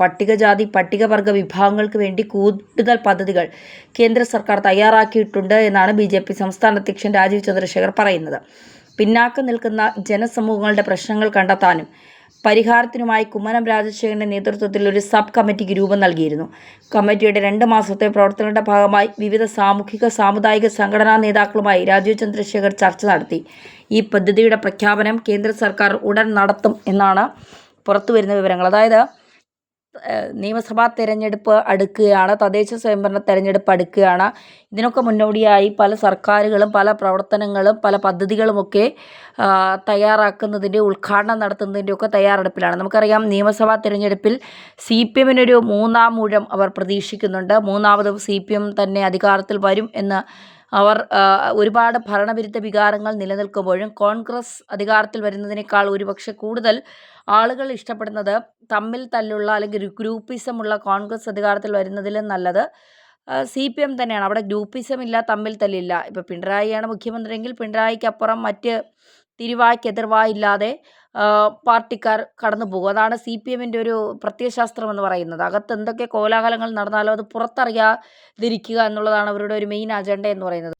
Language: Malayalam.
പട്ടികജാതി പട്ടികവർഗ വിഭാഗങ്ങൾക്ക് വേണ്ടി കൂടുതൽ പദ്ധതികൾ കേന്ദ്ര സർക്കാർ തയ്യാറാക്കിയിട്ടുണ്ട് എന്നാണ് ബി ജെ പി സംസ്ഥാന അധ്യക്ഷൻ രാജീവ് ചന്ദ്രശേഖർ പറയുന്നത്. പിന്നാക്കം നിൽക്കുന്ന ജനസമൂഹങ്ങളുടെ പ്രശ്നങ്ങൾ കണ്ടെത്താനും പരിഹാരത്തിനുമായി കുമ്മനം രാജശേഖരന്റെ നേതൃത്വത്തിൽ ഒരു സബ് കമ്മിറ്റിക്ക് രൂപം നൽകിയിരുന്നു. കമ്മിറ്റിയുടെ രണ്ട് മാസത്തെ പ്രവർത്തനങ്ങളുടെ ഭാഗമായി വിവിധ സാമൂഹിക സാമുദായിക സംഘടനാ നേതാക്കളുമായി രാജീവ് ചന്ദ്രശേഖർ ചർച്ച നടത്തി. ഈ പദ്ധതിയുടെ പ്രഖ്യാപനം കേന്ദ്ര സർക്കാർ ഉടൻ നടത്തും എന്നാണ് പുറത്തുവരുന്ന വിവരങ്ങൾ. അതായത് നിയമസഭാ തെരഞ്ഞെടുപ്പ് അടുക്കുകയാണ് തദ്ദേശ സ്വയംഭരണ തെരഞ്ഞെടുപ്പ് അടുക്കുകയാണ്. ഇതിനൊക്കെ മുന്നോടിയായി പല സർക്കാരുകളും പല പ്രവർത്തനങ്ങളും പല പദ്ധതികളുമൊക്കെ തയ്യാറാക്കുന്നതിന്റെ ഉദ്ഘാടനം നടത്തുന്നതിന്റെ ഒക്കെ തയ്യാറെടുപ്പിലാണ്. നമുക്കറിയാം നിയമസഭാ തെരഞ്ഞെടുപ്പിൽ സി പി എമ്മിനൊരു മൂന്നാം ഊഴം അവർ പ്രതീക്ഷിക്കുന്നുണ്ട്. മൂന്നാമതും സി പി എം തന്നെ അധികാരത്തിൽ വരും എന്ന് അവർ ഒരുപാട് ഭരണവിരുദ്ധ വികാരങ്ങൾ നിലനിൽക്കുമ്പോഴും കോൺഗ്രസ് അധികാരത്തിൽ വരുന്നതിനേക്കാൾ ഒരുപക്ഷെ കൂടുതൽ ആളുകൾ ഇഷ്ടപ്പെടുന്നത് തമ്മിൽ തല്ലുള്ള അല്ലെങ്കിൽ ഗ്രൂപ്പിസമുള്ള കോൺഗ്രസ് അധികാരത്തിൽ വരുന്നതിലും നല്ലത്. സി പി എം തന്നെയാണ്. അവിടെ ഗ്രൂപ്പിസം ഇല്ല തമ്മിൽ തല്ലില്ല. ഇപ്പോൾ പിണറായിയാണ് മുഖ്യമന്ത്രിയെങ്കിൽ പിണറായിക്കപ്പുറം മറ്റ് തിരുവായ്ക്ക് എതിർവായില്ലാതെ ആ, പാർട്ടിക്കാർ കടന്നു പോകും അതാണ് സി പി എമ്മിന്റെ ഒരു പ്രത്യയശാസ്ത്രം എന്ന് പറയുന്നത്. അകത്ത് എന്തൊക്കെ കോലാഹലങ്ങൾ നടന്നാലും അത് പുറത്തറിയാതിരിക്കുക എന്നുള്ളതാണ് അവരുടെ ഒരു മെയിൻ അജണ്ട എന്ന് പറയുന്നത്.